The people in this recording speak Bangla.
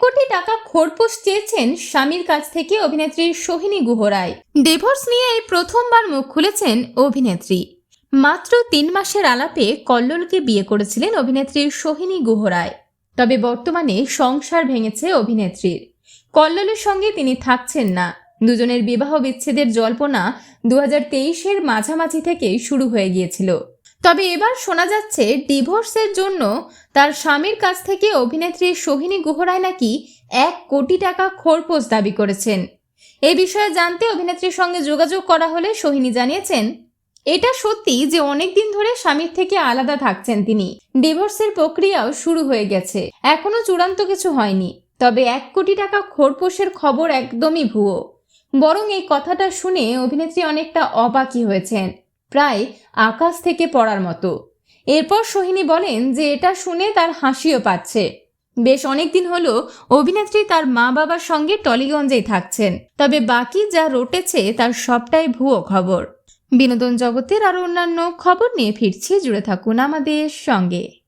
কোটি টাকা খোরপোশ চেয়েছেন স্বামীর কাছ থেকে অভিনেত্রী সোহিনী গুহরায়। ডিভোর্স নিয়ে এই প্রথমবার মুখ খুলেছেন অভিনেত্রী। মাত্র তিন মাসের আলাপে কল্লোলকে বিয়ে করেছিলেন অভিনেত্রী সোহিনী গুহরায়। তবে বর্তমানে সংসার ভেঙেছে অভিনেত্রীর। কল্লোলের সঙ্গে তিনি থাকছেন না। দুজনের বিবাহ বিচ্ছেদের জল্পনা দু হাজার তেইশের মাঝামাঝি থেকে শুরু হয়ে গিয়েছিল। তবে এবার শোনা যাচ্ছে ডিভোর্সের জন্য তার স্বামীর কাছ থেকে অভিনেত্রী সোহিনী গুহরায় নাকি এক কোটি টাকা খোরপোশ দাবি করেছেন। এ বিষয়ে জানতে অভিনেত্রীর সঙ্গে যোগাযোগ করা হলে সোহিনী জানিয়েছেন, এটা সত্যি যে অনেক দিন ধরে স্বামীর থেকে আলাদা থাকছেন তিনি। ডিভোর্সের প্রক্রিয়াও শুরু হয়ে গেছে। এখনও চূড়ান্ত কিছু হয়নি। তবে এক কোটি টাকা খোরপোশের খবর একদমই ভুয়ো। বরং এই কথাটা শুনে অভিনেত্রী অনেকটা অবাকই হয়েছেন। প্রায় আকাশ থেকে পড়ার মতো। এরপর সোহিনী বলেন যে এটা শুনে তার হাসিও পাচ্ছে। বেশ অনেকদিন হলো অভিনেত্রী তার মা বাবার সঙ্গে টলিগঞ্জেই থাকছেন, তবে বাকি যা রটেছে তার সবটাই ভুয়ো খবর। বিনোদন জগতের আরও অন্যান্য খবর নিয়ে ফিরছি, জুড়ে থাকুন আমাদের সঙ্গে।